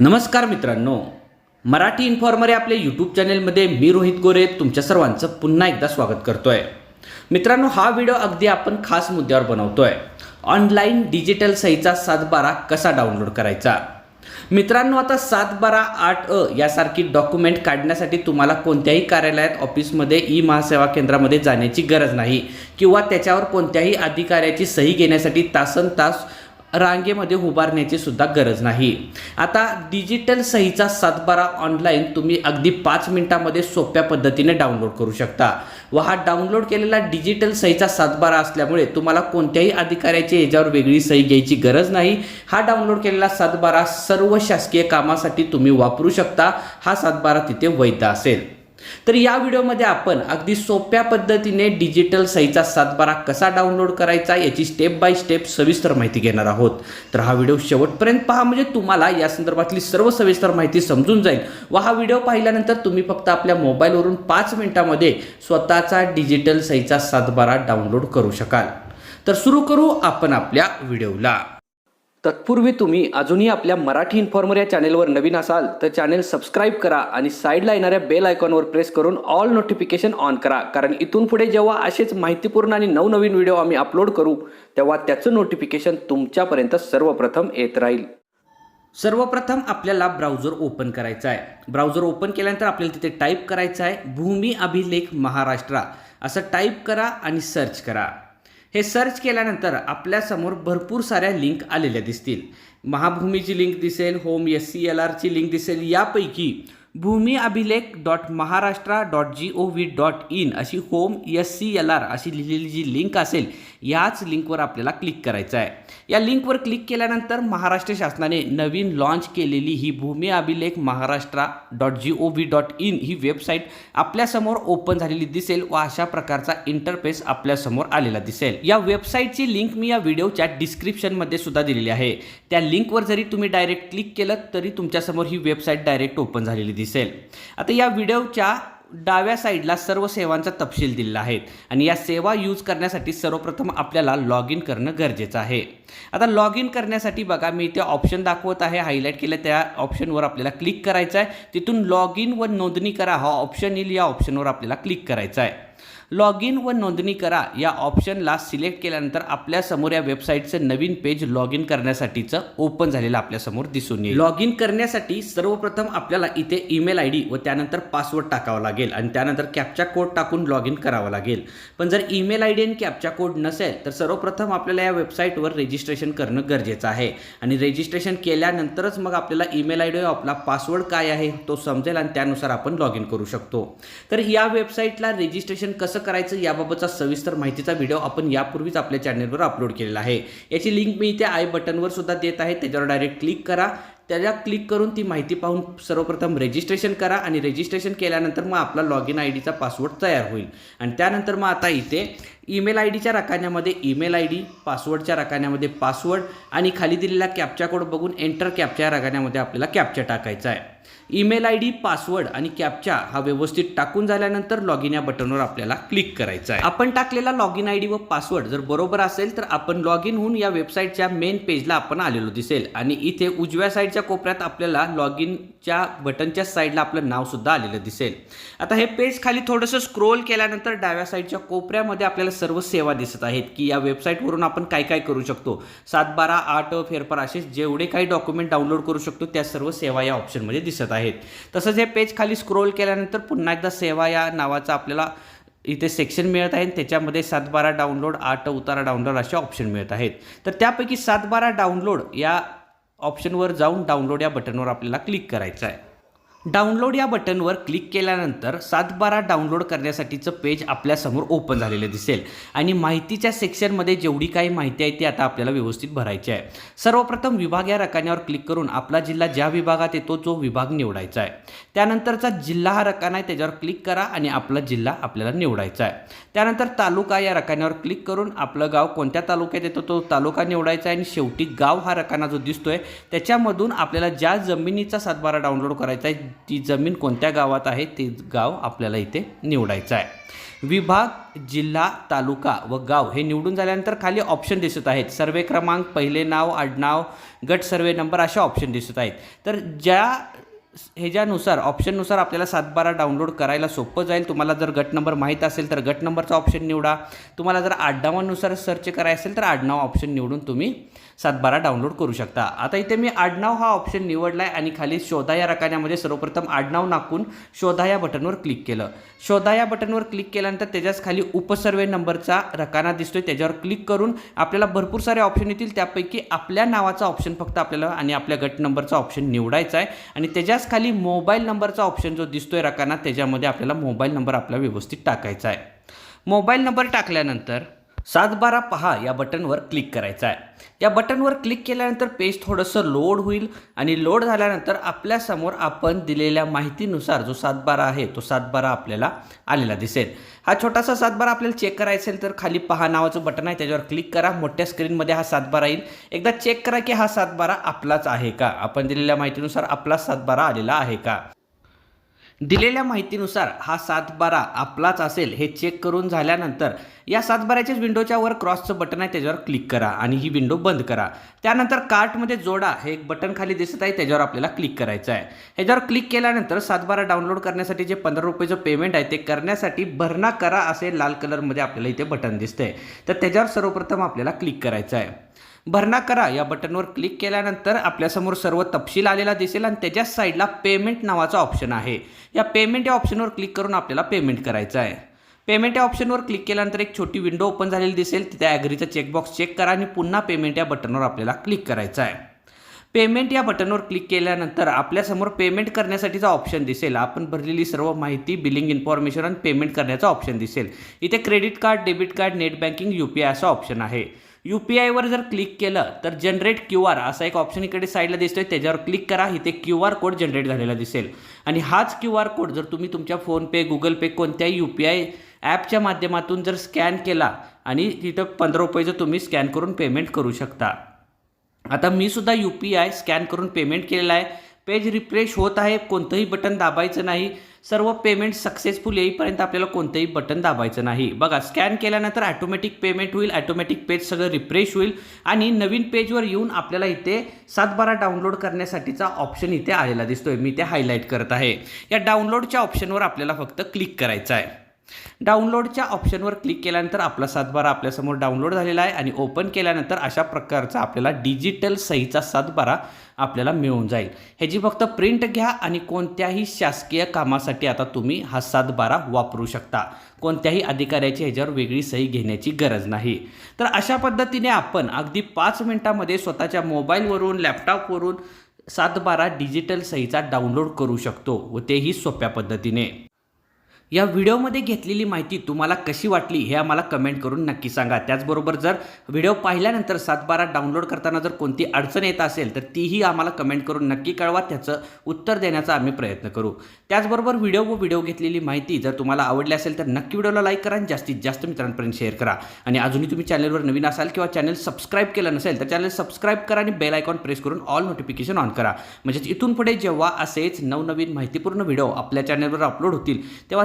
नमस्कार मित्रांनो. मराठी इन्फॉर्मर या आपल्या यूट्यूब चॅनेलमध्ये मी रोहित गोरे तुमच्या सर्वांचं पुन्हा एकदा स्वागत करतो आहे मित्रांनो हा व्हिडिओ अगदी आपण खास मुद्द्यावर बनवतो आहे ऑनलाईन डिजिटल सहीचा सातबारा कसा डाउनलोड करायचा? मित्रांनो आता सात बारा आठ अ यासारखी डॉक्युमेंट काढण्यासाठी तुम्हाला कोणत्याही कार्यालयात ऑफिसमध्ये ई महासेवा केंद्रामध्ये जाण्याची गरज नाही किंवा त्याच्यावर कोणत्याही अधिकाऱ्याची सही घेण्यासाठी तासन तास रांगेमध्ये उभारण्याची सुद्धा गरज नाही. आता डिजिटल सहीचा सातबारा ऑनलाईन तुम्ही अगदी पाच मिनिटामध्ये सोप्या पद्धतीने डाउनलोड करू शकता. व हा डाउनलोड केलेला डिजिटल सहीचा सातबारा असल्यामुळे तुम्हाला कोणत्याही अधिकाऱ्याची याच्यावर वेगळी सही घ्यायची गरज नाही. हा डाउनलोड केलेला सातबारा सर्व शासकीय कामासाठी तुम्ही वापरू शकता. हा सातबारा तिथे वैध असेल. तर या व्हिडिओमध्ये आपण अगदी सोप्या पद्धतीने डिजिटल सहीचा सातबारा कसा डाउनलोड करायचा याची स्टेप बाय स्टेप सविस्तर माहिती घेणार आहोत. तर हा व्हिडिओ शेवटपर्यंत पहा म्हणजे तुम्हाला या संदर्भातली सर्व सविस्तर माहिती समजून जाईल. व हा व्हिडिओ पाहिल्यानंतर तुम्ही फक्त आपल्या मोबाईलवरून पाच मिनिटामध्ये स्वतःचा डिजिटल सहीचा सातबारा डाउनलोड करू शकाल. तर सुरू करू आपण आपल्या व्हिडिओला. तत्पूर्वी तुम्ही अजूनही आपल्या मराठी इन्फॉर्मर या चॅनेलवर नवीन असाल तर चॅनेल सबस्क्राईब करा आणि साईडला येणाऱ्या बेल आयकॉनवर प्रेस करून ऑल नोटिफिकेशन ऑन करा. कारण इथून पुढे जेव्हा असेच माहितीपूर्ण आणि नवनवीन व्हिडिओ आम्ही अपलोड करू तेव्हा त्याचं नोटिफिकेशन तुमच्यापर्यंत सर्वप्रथम येत राहील. सर्वप्रथम आपल्याला ब्राउझर ओपन करायचा आहे. ब्राउझर ओपन केल्यानंतर आपल्याला तिथे टाईप करायचं आहे भूमी अभिलेख महाराष्ट्र. असं टाईप करा आणि सर्च करा. हे सर्च केल्यानंतर आपल्यासमोर भरपूर साऱ्या लिंक आलेल्या दिसतील. महाभूमीची लिंक दिसेल होम एस सी एल आरची लिंक दिसेल यापैकी Bhumi Abhilekh dot Maharashtra dot G O V dot in अशी home S C L R अशी लिहिलेली जी लिंक असेल याच लिंकवर आपल्याला क्लिक करायचं आहे. या लिंकवर क्लिक केल्यानंतर महाराष्ट्र शासनाने नवीन लॉन्च केलेली ही Bhumi Abhilekh Maharashtra dot G O V dot in he website आपल्यासमोर ओपन झालेली दिसेल व अशा प्रकारचा इंटरफेस आपल्यासमोर आलेला दिसेल. या वेबसाईटची लिंक मी या व्हिडिओच्या डिस्क्रिप्शनमध्ये सुद्धा दिलेली आहे. त्या लिंकवर जरी तुम्ही डायरेक्ट क्लिक केलं तरी तुमच्यासमोर ही वेबसाईट डायरेक्ट ओपन झालेली दिसेल. दिसेल. आता या व्हिडिओच्या डाव्या साईडला सर्व सेवांचा तपशील दिलेला आहे आणि या सेवा यूज करण्यासाठी सर्वप्रथम आपल्याला लॉग इन करणं गरजेचं आहे. आता लॉग इन करण्यासाठी बघा मी इथे ऑप्शन दाखवत आहे हायलाईट केलं त्या ऑप्शनवर आपल्याला क्लिक करायचं आहे. तिथून लॉग इन व नोंदणी करा हा ऑप्शन येईल या ऑप्शनवर आपल्याला क्लिक करायचं आहे. लॉग इन व नोंदणी करा या ऑप्शनला सिलेक्ट केल्यानंतर आपल्यासमोर या वेबसाईटचं नवीन पेज लॉग इन करण्यासाठीचं ओपन झालेलं आपल्यासमोर दिसून येईल. लॉग इन करण्यासाठी सर्वप्रथम आपल्याला इथे ईमेल आय डी व त्यानंतर पासवर्ड टाकावा लागेल आणि त्यानंतर कॅपचा कोड टाकून लॉग इन करावं लागेल. पण जर ईमेल आय डी आणि कॅपचा कोड नसेल तर सर्वप्रथम आपल्याला या वेबसाईटवर रजिस्ट्रेशन करणं गरजेचं आहे. आणि रजिस्ट्रेशन केल्यानंतरच मग आपल्याला ईमेल आय डी आपला पासवर्ड काय आहे तो समजेल आणि त्यानुसार आपण लॉग इन करू शकतो. तर या वेबसाईटला रजिस्ट्रेशन कसं करायचं याबाबतचा सविस्तर माहितीचा व्हिडिओ आपण यापूर्वीच आपल्या चॅनलवर अपलोड केलेला आहे. याची लिंक मी इथे आय बटनवर सुद्धा देत आहे. त्याच्यावर डायरेक्ट क्लिक करा. त्याला क्लिक करून ती माहिती पाहून सर्वप्रथम रजिस्ट्रेशन करा आणि रजिस्ट्रेशन केल्यानंतर मग आपला लॉग इन आय डीचा पासवर्ड तयार होईल. आणि त्यानंतर मग आता इथे ईमेल आय डीच्या रकान्यामध्ये ईमेल आय डी पासवर्डच्या रकान्यामध्ये पासवर्ड आणि खाली दिलेला कॅपचा कोड बघून एंटर कॅपच्या रकान्यामध्ये आपल्याला कॅपचा टाकायचा आहे. ईमेल आय डी पासवर्ड आणि कॅपचा हा व्यवस्थित टाकून झाल्यानंतर लॉग इन या बटनवर आपल्याला क्लिक करायचं आहे. आपण टाकलेला लॉग इन आय डी व पासवर्ड जर बरोबर असेल तर आपण लॉग इन होऊन या वेबसाईटच्या मेन पेजला आपण आलेलो दिसेल. आणि इथे उजव्या साईडच्या कोपऱ्यात आपल्याला लॉग इनच्या बटनच्या साईडला आपलं नाव सुद्धा आलेलं दिसेल. आता हे पेज खाली थोडंसं स्क्रोल केल्यानंतर डाव्या साईडच्या कोपऱ्यामध्ये आपल्याला सर्व सेवा दिसत आहेत की या वेबसाईटवरून आपण काय काय करू शकतो? सात बारा आठ फेरफार असे जेवढे काही डॉक्युमेंट डाउनलोड करू शकतो त्या सर्व सेवा या ऑप्शनमध्ये दिसत आहेत. तसंच हे पेज खाली स्क्रोल केल्यानंतर पुन्हा एकदा सेवा या नावाचा आपल्याला इथे सेक्शन मिळत आहे. त्याच्यामध्ये सातबारा डाउनलोड आठ उतारा डाउनलोड असे ऑप्शन मिळत आहेत. तर त्यापैकी सातबारा डाउनलोड या ऑप्शनवर जाऊन डाउनलोड या बटनवर आपल्याला क्लिक करायचं आहे. डाउनलोड या बटनवर क्लिक केल्यानंतर सातबारा डाउनलोड करण्यासाठीचं पेज आपल्यासमोर ओपन झालेलं दिसेल. आणि माहितीच्या सेक्शनमध्ये जेवढी काही माहिती आहे ती आता आपल्याला व्यवस्थित भरायची आहे. सर्वप्रथम विभाग या रकान्यावर क्लिक करून आपला जिल्हा ज्या विभागात येतो तो विभाग निवडायचा आहे. त्यानंतरचा जिल्हा हा रकाना आहे त्याच्यावर क्लिक करा आणि आपला जिल्हा आपल्याला निवडायचा आहे. त्यानंतर तालुका या रकान्यावर क्लिक करून आपलं गाव कोणत्या तालुक्यात येतो तो तालुका निवडायचा आहे आणि शेवटी गाव हा रकाना जो दिसतोय त्याच्यामधून आपल्याला ज्या जमिनीचा सातबारा डाउनलोड करायचा आहे ती जमीन कोणत्या गावात आहे ते गाव आपल्याला इथे निवडायचं आहे. विभाग जिल्हा तालुका व गाव हे निवडून झाल्यानंतर खाली ऑप्शन दिसत आहेत. सर्वे क्रमांक पहिले नाव आडनाव गट सर्वे नंबर अशा ऑप्शन दिसत आहेत. तर ज्या ह्याच्यानुसार ऑप्शननुसार आपल्याला सातबारा डाउनलोड करायला सोपं जाईल. तुम्हाला जर गट नंबर माहीत असेल तर गट नंबरचा ऑप्शन निवडा. तुम्हाला जर आडनावानुसार सर्च करायचं असेल तर आडनाव ऑप्शन निवडून तुम्ही सातबारा डाउनलोड करू शकता. आता इथे मी आडनाव हा ऑप्शन निवडला आहे आणि खाली शोधा या रकान्यामध्ये सर्वप्रथम आडनाव नाकून शोधा या बटनवर क्लिक केलं. शोधा या बटनवर क्लिक केल्यानंतर त्याच्याच खाली उपसर्वे नंबरचा रकाना दिसतोय. त्याच्यावर क्लिक करून आपल्याला भरपूर सारे ऑप्शन येतील. त्यापैकी आपल्या नावाचा ऑप्शन फक्त आपल्याला आणि आपल्या गट नंबरचा ऑप्शन निवडायचा आहे. आणि त्याच्या त्याच्याच खाली मोबाईल नंबरचा ऑप्शन जो दिसतोय रकाना त्याच्यामध्ये आपल्याला मोबाईल नंबर आपला व्यवस्थित टाकायचा आहे. मोबाईल नंबर टाकल्यानंतर सातबारा पहा या बटनवर क्लिक करायचं आहे. या बटनवर क्लिक केल्यानंतर पेज थोडंसं लोड होईल आणि लोड झाल्यानंतर आपल्यासमोर आपण दिलेल्या माहितीनुसार जो सातबारा आहे तो सातबारा आपल्याला आलेला दिसेल. हा छोटासा सातबारा आपल्याला चेक करायचा असेल तर खाली पहा नावाचं बटन आहे त्याच्यावर क्लिक करा. मोठ्या स्क्रीनमध्ये हा सातबारा येईल. एकदा चेक करा की हा सातबारा आपलाच आहे का? आपण दिलेल्या माहितीनुसार आपला सातबारा आलेला आहे का? दिलेल्या माहितीनुसार हा सातबारा आपलाच असेल हे चेक करून झाल्यानंतर या सातबाऱ्याच्याच विंडोच्या वर क्रॉसचं बटन आहे त्याच्यावर क्लिक करा आणि ही विंडो बंद करा. त्यानंतर कार्टमध्ये जोडा हे एक बटन खाली दिसत आहे त्याच्यावर आपल्याला क्लिक करायचं आहे. ह्याच्यावर क्लिक केल्यानंतर सातबारा डाउनलोड करण्यासाठी जे पंधरा रुपयेचं पेमेंट आहे ते करण्यासाठी भरणा करा असे लाल कलरमध्ये आपल्याला इथे बटन दिसतंय. तर त्याच्यावर सर्वप्रथम आपल्याला क्लिक करायचं आहे. भरणा करा. या बटनवर क्लिक केल्यानंतर आपल्यासमोर सर्व तपशील आलेला दिसेल आणि त्याच्याच साईडला पेमेंट नावाचा ऑप्शन आहे. या पेमेंट या ऑप्शनवर क्लिक करून आपल्याला पेमेंट करायचं आहे. पेमेंट या ऑप्शनवर क्लिक केल्यानंतर एक छोटी विंडो ओपन झालेली दिसेल. तिथे ॲग्रीचा चेकबॉक्स चेक करा आणि पुन्हा पेमेंट या बटनवर आपल्याला क्लिक करायचं आहे. पेमेंट या बटनवर क्लिक केल्यानंतर आपल्यासमोर पेमेंट करण्यासाठीचा ऑप्शन दिसेल. आपण भरलेली सर्व माहिती बिलिंग इन्फॉर्मेशन आणि पेमेंट करण्याचा ऑप्शन दिसेल. इथे credit card debit card net banking U P I असा ऑप्शन आहे. यू पी आयवर जर क्लिक केलं तर जनरेट क्यू आर असा एक ऑप्शन इकडे साईडला दिसतोय त्याच्यावर क्लिक करा इथे क्यू आर कोड जनरेट झालेला दिसेल. आणि हाच क्यू आर कोड जर तुम्ही तुमच्या फोनपे गुगल पे कोणत्याही यू पी आय ॲपच्या माध्यमातून जर स्कॅन केला आणि तिथं पंधरा रुपयेचं तुम्ही स्कॅन करून पेमेंट करू शकता. आता मी सुद्धा यू पी आय स्कॅन करून पेमेंट केलेला आहे. पेज रिफ्रेश होत आहे कोणतंही बटन दाबायचं नाही. सर्व पेमेंट सक्सेसफुल येईपर्यंत आपल्याला कोणतंही बटन दाबायचं नाही. बघा स्कॅन केल्यानंतर ॲटोमॅटिक पेमेंट होईल ॲटोमॅटिक पेज सगळं रिफ्रेश होईल आणि नवीन पेजवर येऊन आपल्याला इथे सातबारा डाउनलोड करण्यासाठीचा ऑप्शन इथे आलेला दिसतोय. मी ते हायलाईट करत आहे. या डाउनलोडच्या ऑप्शनवर आपल्याला फक्त क्लिक करायचं आहे. डाउनलोडच्या ऑप्शनवर क्लिक केल्यानंतर आपला सातबारा आपल्यासमोर डाउनलोड झालेला आहे आणि ओपन केल्यानंतर अशा प्रकारचा आपल्याला डिजिटल सहीचा सातबारा आपल्याला मिळून जाईल. ह्याची फक्त प्रिंट घ्या आणि कोणत्याही शासकीय कामासाठी आता तुम्ही हा सातबारा वापरू शकता. कोणत्याही अधिकाऱ्याची ह्याच्यावर वेगळी सही घेण्याची गरज नाही. तर अशा पद्धतीने आपण अगदी पाच मिनटामध्ये स्वतःच्या मोबाईलवरून लॅपटॉपवरून सातबारा डिजिटल सहीचा डाउनलोड करू शकतो व तेही सोप्या पद्धतीने. या व्हिडिओमध्ये घेतलेली माहिती तुम्हाला कशी वाटली हे आम्हाला कमेंट करून नक्की सांगा. त्याचबरोबर जर व्हिडिओ पाहिल्यानंतर सातबारा डाउनलोड करताना जर कोणती अडचण येत असेल तर तीही आम्हाला कमेंट करून नक्की कळवा. त्याचं उत्तर देण्याचा आम्ही प्रयत्न करू. त्याचबरोबर व्हिडिओ व व्हिडिओ घेतलेली माहिती जर तुम्हाला आवडली असेल तर नक्की व्हिडिओला लाईक करा आणि जास्तीत जास्त मित्रांपर्यंत शेअर करा. आणि अजूनही तुम्ही चॅनलवर नवीन असाल किंवा चॅनल सबस्क्राईब केलं नसेल तर चॅनल सबस्क्राईब करा आणि बेल आयकॉन प्रेस करून ऑल नोटिफिकेशन ऑन करा. म्हणजेच इथून पुढे जेव्हा असेच नवनवीन माहितीपूर्ण व्हिडिओ आपल्या चॅनलवर अपलोड होतील तेव्हा